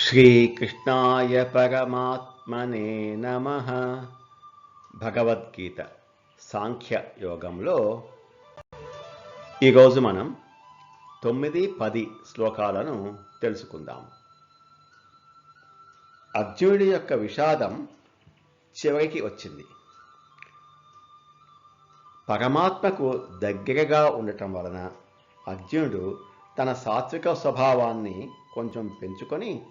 శ్రీకృష్ణాయ పరమాత్మనే నమ. భగవద్గీత సాంఖ్య యోగంలో ఈరోజు మనం తొమ్మిది పది శ్లోకాలను తెలుసుకుందాం. అర్జునుడి యొక్క విషాదం చివరికి వచ్చింది. పరమాత్మకు దగ్గరగా ఉండటం వలన అర్జునుడు తన సాత్విక స్వభావాన్ని కొంచెం పెంచుకొని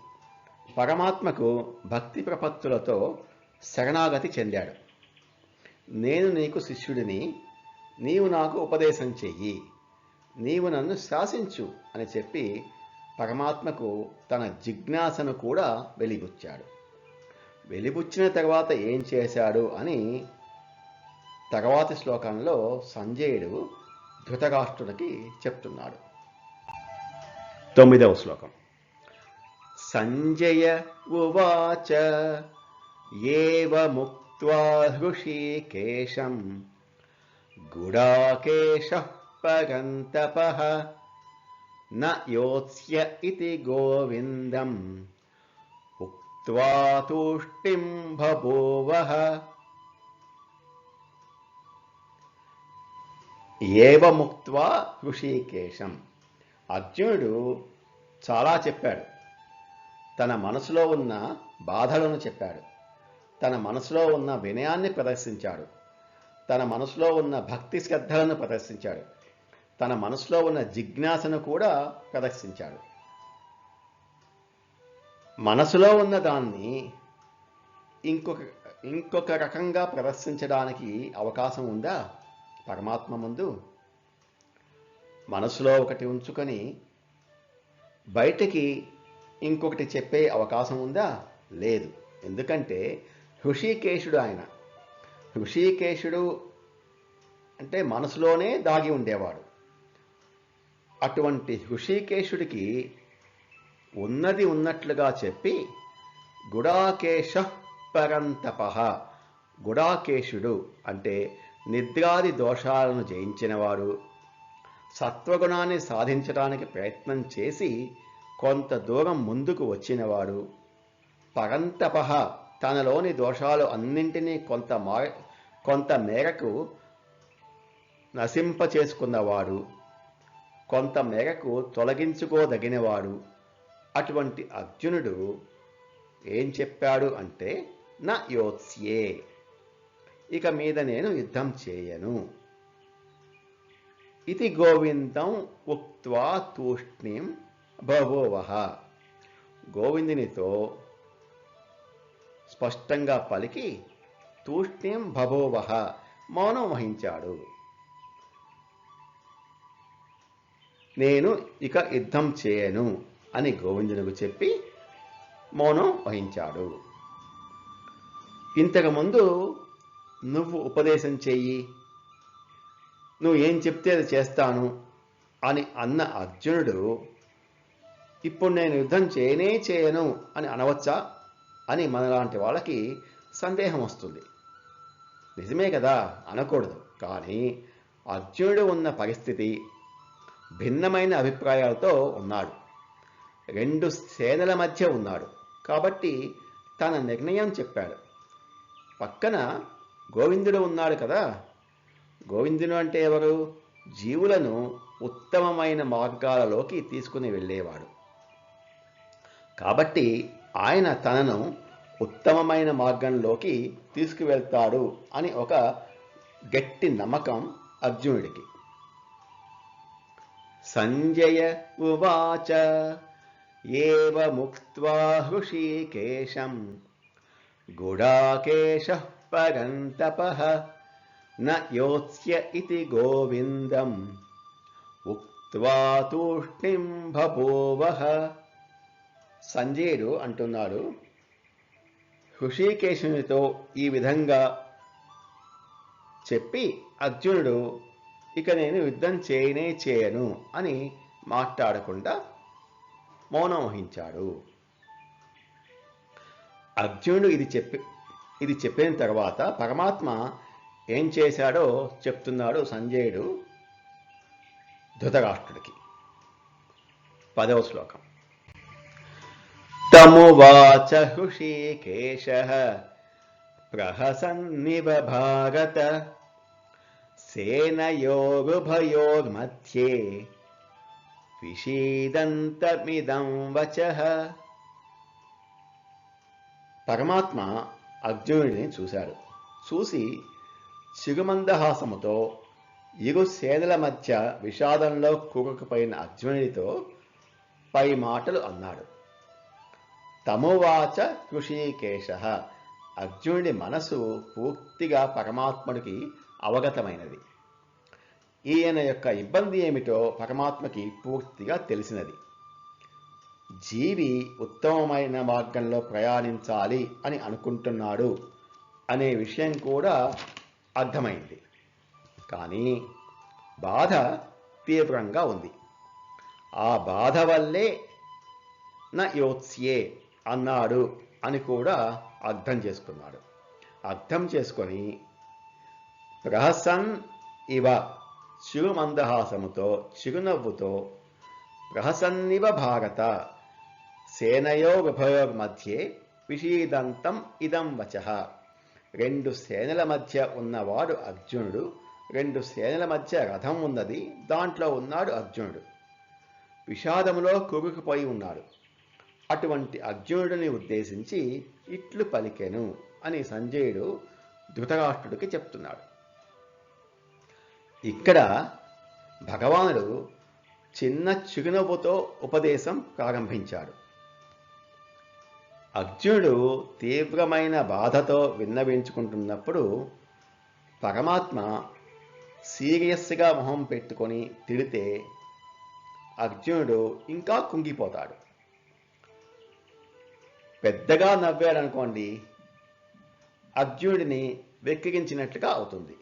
పరమాత్మకు భక్తి ప్రపత్తులతో శరణాగతి చెందాడు. నేను నీకు శిష్యుడిని నీవు నాకు ఉపదేశం చెయ్యి నీవు నన్ను శాసించు అని చెప్పి పరమాత్మకు తన జిజ్ఞాసను కూడా వెలిబుచ్చాడు. వెలిబుచ్చిన తర్వాత ఏం చేశాడు అని తర్వాతి శ్లోకంలో సంజయుడు ధృతరాష్ట్రుడికి చెప్తున్నాడు. తొమ్మిదవ శ్లోకం. సంజయ ఉవాచ ఏవముక్త్వా హృషీకేశం గుడాకేశ పరంతపః న యోత్స్య ఇతి గోవిందం ఉక్త్వా తూష్టిం బభూవః ఏవముక్త్వా హృషీకేశం అర్జునుడు చాలా చెప్పాడు తన మనసులో ఉన్న బాధలను చెప్పాడు. తన మనసులో ఉన్న వినయాన్ని ప్రదర్శించాడు. తన మనసులో ఉన్న భక్తి శ్రద్ధలను ప్రదర్శించాడు. తన మనసులో ఉన్న జిజ్ఞాసను కూడా ప్రదర్శించాడు. మనసులో ఉన్న దాన్ని ఇంకొక ఇంకొక రకంగా ప్రదర్శించడానికి అవకాశం ఉందా? పరమాత్మ ముందు మనసులో ఒకటి ఉంచుకొని బయటికి ఇంకొకటి చెప్పే అవకాశం ఉందా? లేదు. ఎందుకంటే హృషికేశుడు ఆయన. హృషికేశుడు అంటే మనసులోనే దాగి ఉండేవాడు. అటువంటి హృషికేశుడికి ఉన్నది ఉన్నట్లుగా చెప్పి గుడాకేశ పరంతప. గుడాకేశుడు అంటే నిద్రాది దోషాలను జయించినవాడు. సత్వగుణాన్ని సాధించడానికి ప్రయత్నం చేసి కొంత దూరం ముందుకు వచ్చినవాడు. పరంతపహ తనలోని దోషాలు అన్నింటినీ కొంత మా కొంత మేరకు నశింప చేసుకున్నవాడు కొంత మేరకు తొలగించుకోదగినవాడు. అటువంటి అర్జునుడు ఏం చెప్పాడు అంటే నా యోత్స్యే ఇక మీద నేను యుద్ధం చేయను. ఇది గోవిందం ఉక్త్వా తూష్ణీం బభోవహ గోవిందునితో స్పష్టంగా పలికి తూష్ణీం భభోవహ మౌనం వహించాడు. నేను ఇక యుద్ధం చేయను అని గోవిందునికు చెప్పి మౌనం వహించాడు. ఇంతకుముందు నువ్వు ఉపదేశం చెయ్యి. నువ్వు ఏం చెప్తే అది చేస్తాను అని అన్న అర్జునుడు ఇప్పుడు నేను యుద్ధం చేయనే చేయను అని అనవచ్చా? అని మనలాంటి వాళ్ళకి సందేహం వస్తుంది. నిజమే కదా? అనకూడదు. కానీ అర్జునుడు ఉన్న పరిస్థితి భిన్నమైన అభిప్రాయాలతో ఉన్నాడు. రెండు సేనల మధ్య ఉన్నాడు. కాబట్టి తన నిర్ణయం చెప్పాడు. పక్కన గోవిందుడు ఉన్నాడు కదా? గోవిందుడు అంటే ఎవరు? జీవులను ఉత్తమమైన మార్గాలలోకి తీసుకుని వెళ్ళేవాడు. కాబట్టి ఆయన తనను ఉత్తమమైన మార్గంలోకి తీసుకువెళ్తాడు అని ఒక గట్టి నమ్మకం అర్జునుడికి. సంజయ ఉవాచ ఏవ ముక్త్వా హృషీకేశం గుడాకేశ పరంతపః న యోత్స్య ఇతి గోవిందం ఉక్త్వా తూష్ణిం బభూవః సంజయుడు అంటున్నాడు హృషికేశునితో ఈ విధంగా చెప్పి అర్జునుడు ఇక నేను యుద్ధం చేయనే చేయను అని మాట్లాడకుండా మౌనం వహించాడు. అర్జునుడు ఇది చెప్పి ఇది చెప్పిన తర్వాత పరమాత్మ ఏం చేశాడో చెప్తున్నాడు సంజయుడు ధృతరాష్ట్రుడికి. పదవ శ్లోకం. तमुवाच हृषीकेशः प्रहसन्निव भारत सेनयोरुभयोर्मध्ये विषीदन्तमिदं वचः పరమాత్మ అర్జునుడిని చూశాడు చూసి చిరుమందహాసముతో ఇరు సేనల మధ్య విషాదంలో కూరుకుపోయిన అర్జునుడితో పై మాటలు అన్నాడు తమువాచ కృషికేశ. అర్జునుడి మనసు పూర్తిగా పరమాత్ముడికి అవగతమైనది. ఈయన యొక్క ఇబ్బంది ఏమిటో పరమాత్మకి పూర్తిగా తెలిసినది. జీవి ఉత్తమమైన మార్గంలో ప్రయాణించాలి అని అనుకుంటున్నాడు అనే విషయం కూడా అర్థమైంది. కానీ బాధ తీవ్రంగా ఉంది. ఆ బాధ వల్లే నా యోత్స్యే అన్నాడు అని కూడా అర్థం చేసుకున్నాడు. అర్థం చేసుకొని ప్రహసన్ ఇవ చిరుమందహాసముతో చిరునవ్వుతో ప్రహసన్నివ భారత సేనయో మధ్యే విషీదంతం ఇదం వచ. రెండు సేనల మధ్య ఉన్నవాడు అర్జునుడు రెండు సేనల మధ్య రథం ఉన్నది దాంట్లో ఉన్నాడు అర్జునుడు. విషాదములో కురుకుపోయి ఉన్నాడు. అటువంటి అర్జునుడిని ఉద్దేశించి ఇట్లు పలికెను అని సంజయుడు ధృతరాష్ట్రుడికి చెప్తున్నాడు. ఇక్కడ భగవానుడు చిన్న చిరునవ్వుతో ఉపదేశం ప్రారంభించాడు. అర్జునుడు తీవ్రమైన బాధతో విన్నవించుకుంటున్నప్పుడు పరమాత్మ సీరియస్గా మొహం పెట్టుకొని తిడితే అర్జునుడు ఇంకా కుంగిపోతాడు. పెద్దగా నవ్వాడనుకోండి అర్జునుడిని వెక్కిరించినట్లుగా అవుతుంది.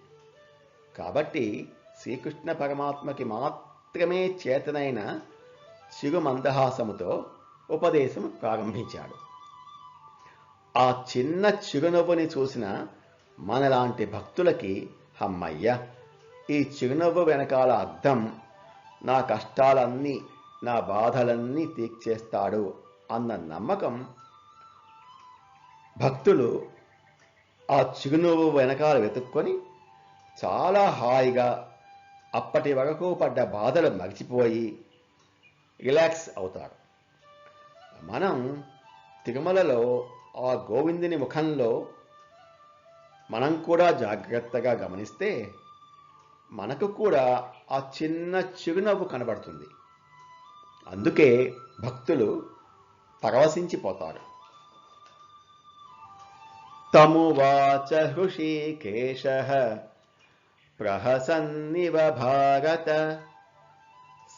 కాబట్టి శ్రీకృష్ణ పరమాత్మకి మాత్రమే చేతనైన చిరు మందహాసముతో ఉపదేశం ప్రారంభించాడు. ఆ చిన్న చిరునవ్వుని చూసిన మనలాంటి భక్తులకి హమ్మయ్య ఈ చిరునవ్వు వెనకాల అర్థం నా కష్టాలన్నీ నా బాధలన్నీ తీర్చేస్తాడు అన్న నమ్మకం భక్తులు ఆ చిరునవ్వు వెనకాల వెతుక్కొని చాలా హాయిగా అప్పటి వరకు పడ్డ బాధలు మర్చిపోయి రిలాక్స్ అవుతారు. మనం తిరుమలలో ఆ గోవిందుని ముఖంలో మనం కూడా జాగ్రత్తగా గమనిస్తే మనకు కూడా ఆ చిన్న చిరునవ్వు కనబడుతుంది. అందుకే భక్తులు పరవశించిపోతారు. తమువాచ हृषीकेशः ప్రహసన్నివ భారత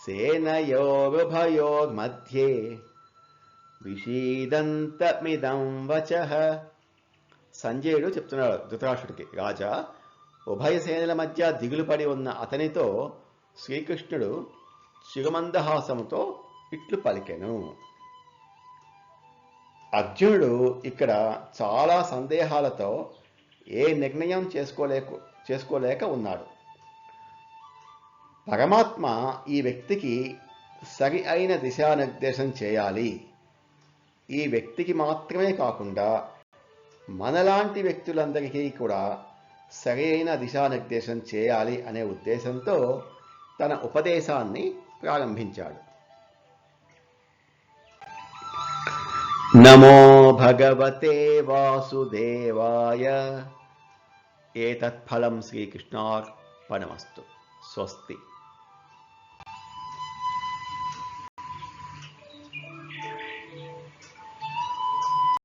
సేనయోర్భయోర్మధ్యే విషీదంతమిదం వచ సంజయుడు చెప్తున్నాడు ధృతరాష్ట్రుడికి రాజా ఉభయ సేనల మధ్య దిగులు పడి ఉన్న అతనితో శ్రీకృష్ణుడు చిరుమందహాసముతో ఇట్లు పలికెను. అర్జునుడు ఇక్కడ చాలా సందేహాలతో ఏ నిర్ణయం చేసుకోలేక చేసుకోలేక ఉన్నాడు. పరమాత్మ ఈ వ్యక్తికి సరి అయిన దిశానిర్దేశం చేయాలి. ఈ వ్యక్తికి మాత్రమే కాకుండా మనలాంటి వ్యక్తులందరికీ కూడా సరి అయిన దిశానిర్దేశం చేయాలి అనే ఉద్దేశంతో తన ఉపదేశాన్ని ప్రారంభించాడు. నమో భగవతే వాసుదేవాయ. ఏతత్ఫలం శ్రీకృష్ణార్పణమస్తు. స్వస్తి.